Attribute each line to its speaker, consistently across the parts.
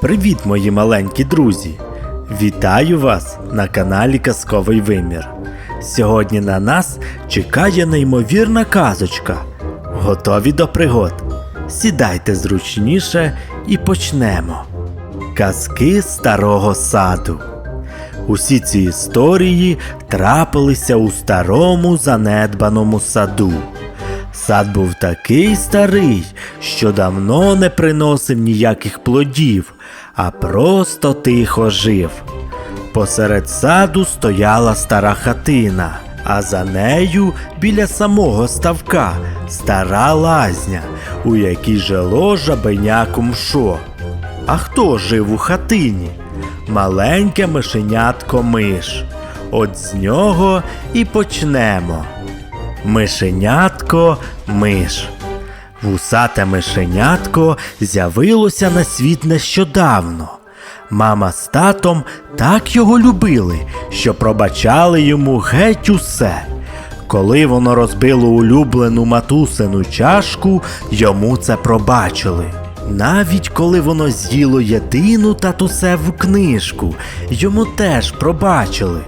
Speaker 1: Привіт, мої маленькі друзі! Вітаю вас на каналі Казковий Вимір. Сьогодні на нас чекає неймовірна казочка. Готові до пригод? Сідайте зручніше і почнемо. Казки старого саду. Усі ці історії трапилися у старому занедбаному саду. Сад був такий старий, що давно не приносив ніяких плодів, а просто тихо жив. Посеред саду стояла стара хатина, а за нею біля самого ставка стара лазня, у якій жило жабеня Кумшо. А хто жив у хатині? Маленьке мишенятко миш. От з нього і почнемо. Мишенятко миш. Вусате мишенятко з'явилося на світ нещодавно. Мама з татом так його любили, що пробачали йому геть усе. Коли воно розбило улюблену матусину чашку, йому це пробачили. Навіть коли воно з'їло єдину татусеву книжку, йому теж пробачили.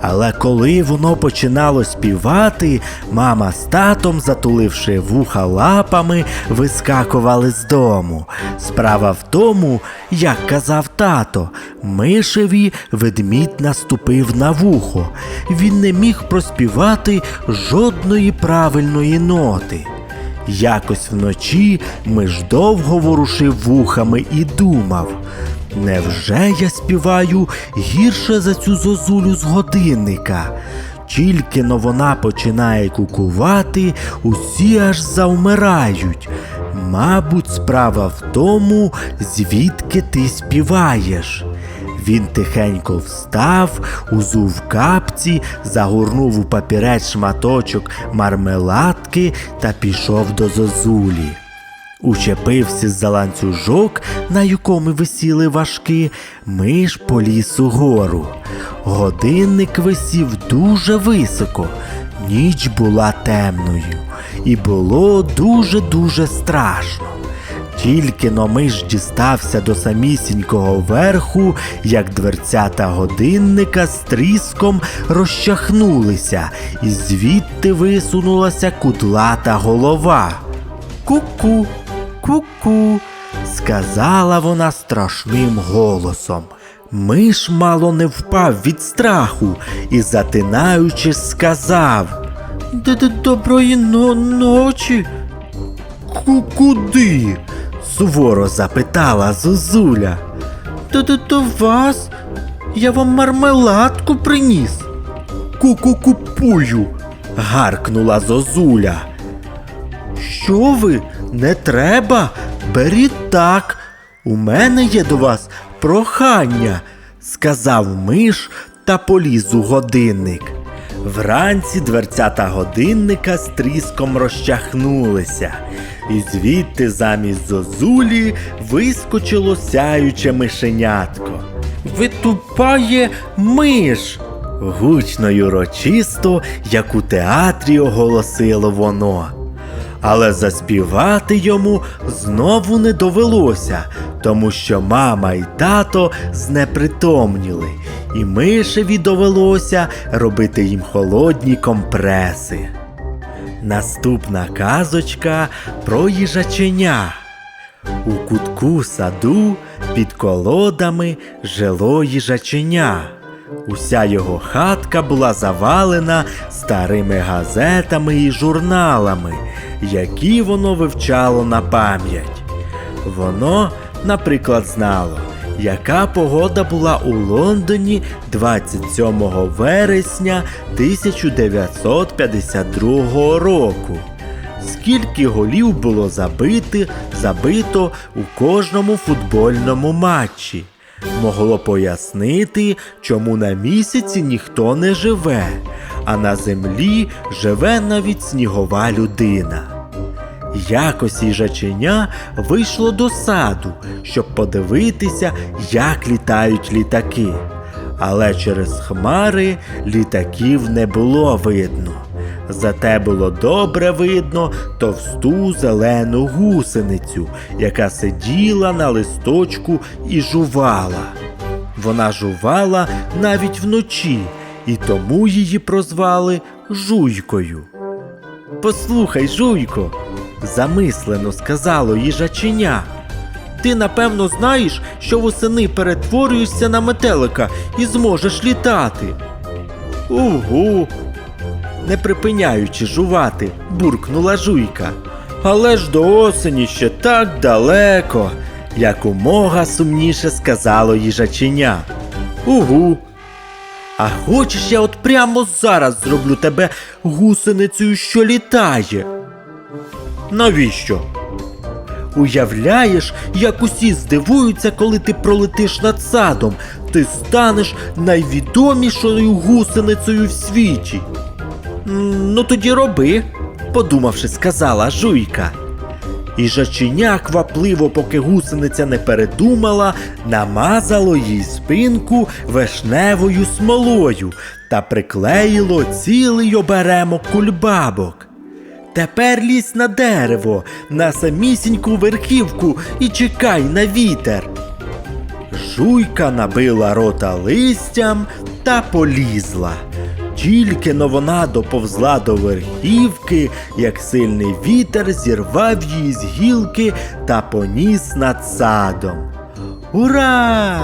Speaker 1: Але коли воно починало співати, мама з татом, затуливши вуха лапами, вискакували з дому. Справа в тому, як казав тато, мишеві ведмідь наступив на вухо. Він не міг проспівати жодної правильної ноти. Якось вночі миш довго ворушив вухами і думав. Невже я співаю гірше за цю зозулю з годинника? Тільки но вона починає кукувати, усі аж завмирають. Мабуть, справа в тому, звідки ти співаєш. Він тихенько встав, узув капці, загорнув у папірець шматочок мармеладки та пішов до зозулі. Учепився за ланцюжок, на якому висіли важки, миш поліз угору. Годинник висів дуже високо, ніч була темною, і було дуже-дуже страшно. Тільки но миш дістався до самісінького верху, як дверцята годинника з тріском розчахнулися, і звідти висунулася кудлата голова. Ку-ку, ку-ку, сказала вона страшним голосом. Миш мало не впав від страху і, затинаючись, сказав «Д-д- Доброї но- ночі. Ку- Куди? Суворо запитала Зозуля. До, до, до вас. Я вам мармеладку приніс. Ку-ку купую. гаркнула Зозуля. Що ви? Не треба? Беріть так. У мене є до вас прохання, сказав миш та поліз у годинник. Вранці дверцята годинника з тріском розчахнулися, і звідти замість зозулі вискочило сяюче мишенятко. Витупає миш. Гучно й урочисто, як у театрі оголосило воно. Але заспівати йому знову не довелося, тому що мама і тато знепритомніли, і мишеві довелося робити їм холодні компреси. Наступна казочка про їжаченя. У кутку саду під колодами жило їжаченя. Уся його хатка була завалена старими газетами і журналами, які воно вивчало на пам'ять. Воно, наприклад, знало, яка погода була у Лондоні 27 вересня 1952 року. Скільки голів було забити, забито у кожному футбольному матчі. Могло пояснити, чому на місяці ніхто не живе, а на землі живе навіть снігова людина. Якось їжаченя вийшло до саду, щоб подивитися, як літають літаки. Але через хмари літаків не було видно. Зате було добре видно товсту зелену гусеницю, яка сиділа на листочку і жувала. Вона жувала навіть вночі, і тому її прозвали Жуйкою. Послухай, Жуйко, замислено сказало їжаченя. Ти напевно знаєш, що восени перетворюєшся на метелика і зможеш літати. Угу. Не припиняючи жувати, буркнула жуйка. Але ж до осені ще так далеко, якомога сумніше сказало їжаченя. Угу. А хочеш, я от прямо зараз зроблю тебе гусеницею, що літає. Навіщо? Уявляєш, як усі здивуються, коли ти пролетиш над садом. Ти станеш найвідомішою гусеницею в світі. Ну тоді роби, подумавши, сказала жуйка. І жаченя квапливо, поки гусениця не передумала, намазало їй спинку вишневою смолою та приклеїло цілий оберемок кульбабок. Тепер лізь на дерево, на самісіньку верхівку і чекай на вітер. Жуйка набила рота листям та полізла. Тільки но вона доповзла до верхівки, як сильний вітер зірвав її з гілки та поніс над садом. Ура!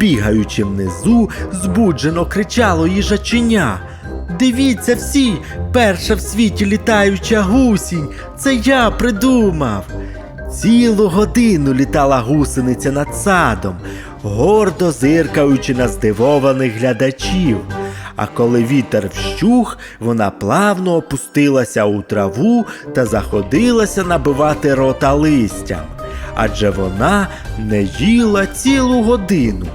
Speaker 1: Бігаючи внизу, збуджено кричало їжаченя. Дивіться всі, перша в світі літаюча гусінь. Це я придумав. Цілу годину літала гусениця над садом, гордо зиркаючи на здивованих глядачів. А коли вітер вщух, вона плавно опустилася у траву та заходилася набивати рота листям. Адже вона не їла цілу годину.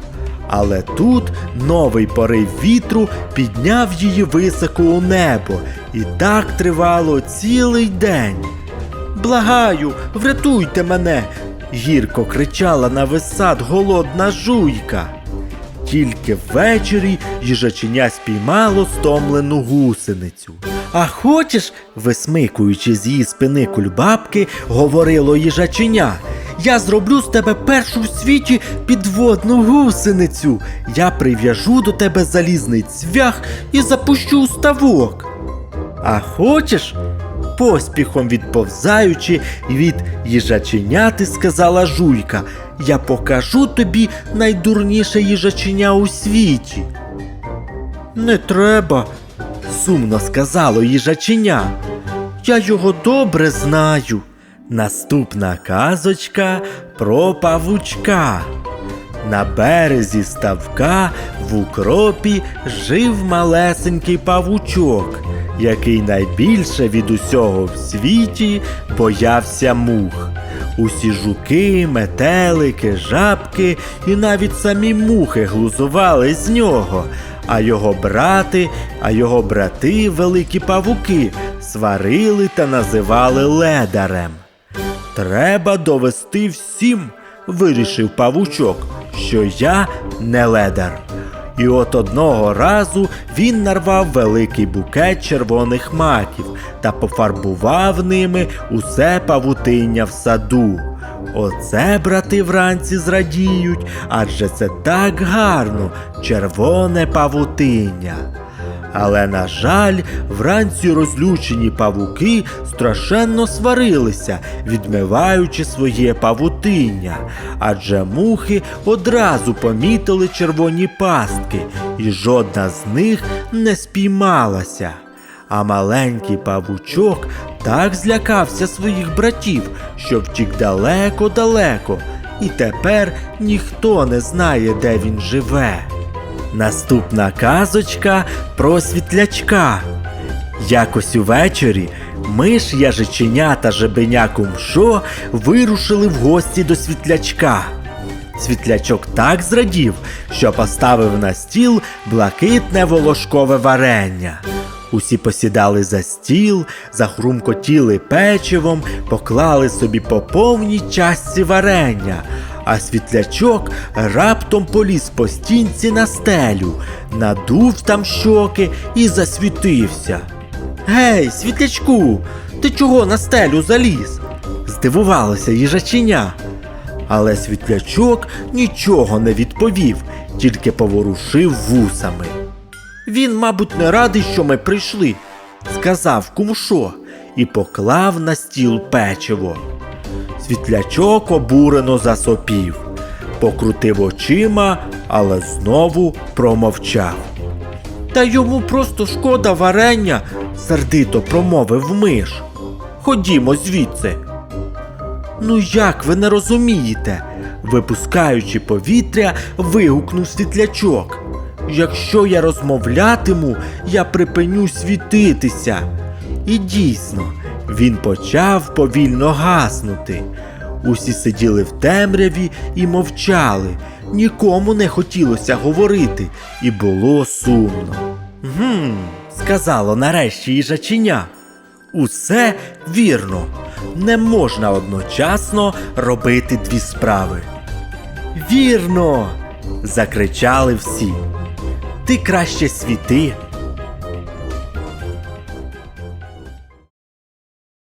Speaker 1: Але тут новий порив вітру підняв її високо у небо, і так тривало цілий день. Благаю, врятуйте мене. гірко кричала на весь голодна жуйка. Тільки ввечері їжаченя спіймало стомлену гусеницю. А хочеш, висмикуючи з її спини кульбабки, говорило їжаченя. Я зроблю з тебе першу в світі підводну гусеницю. Я прив'яжу до тебе залізний цвях і запущу ставок. А хочеш? Поспіхом відповзаючи від їжаченяти, сказала жуйка, я покажу тобі найдурніше їжаченя у світі. Не треба, сумно сказало їжаченя. Я його добре знаю. Наступна казочка про павучка. На березі ставка в укропі жив малесенький павучок, який найбільше від усього в світі боявся мух. Усі жуки, метелики, жабки і навіть самі мухи глузували з нього, а його брати, а його брати, великі павуки, сварили та називали ледарем. Треба довести всім, вирішив павучок, що я не ледар. І от одного разу він нарвав великий букет червоних маків та пофарбував ними усе павутиння в саду. Оце брати вранці зрадіють, адже це так гарно, червоне павутиння. Але, на жаль, вранці розлючені павуки страшенно сварилися, відмиваючи своє павутиння, адже мухи одразу помітили червоні пастки, і жодна з них не спіймалася. А маленький павучок так злякався своїх братів, що втік далеко-далеко, і тепер ніхто не знає, де він живе. Наступна казочка про світлячка. Якось увечері миш, яжиченя та жебеня кумшо вирушили в гості до світлячка. Світлячок так зрадів, що поставив на стіл блакитне волошкове варення. Усі посідали за стіл, захрумкотіли печивом, поклали собі по повній частці варення, а світлячок раптом поліз по стінці на стелю, надув там щоки і засвітився. Гей, світлячку, ти чого на стелю заліз? Здивувалося їжаченя. Але світлячок нічого не відповів, тільки поворушив вусами. Він, мабуть, не радий, що ми прийшли, сказав кумшо і поклав на стіл печиво. Світлячок обурено засопів, покрутив очима, але знову промовчав. Та йому просто шкода варення, сердито промовив миш. Ходімо звідси. Ну як ви не розумієте? Випускаючи повітря, вигукнув світлячок. Якщо я розмовлятиму, я припиню світитися. І дійсно, він почав повільно гаснути. Усі сиділи в темряві і мовчали. Нікому не хотілося говорити, і було сумно. Гм, сказало нарешті їжаченя. Усе вірно. Не можна одночасно робити дві справи. Вірно. закричали всі. Ти краще світи,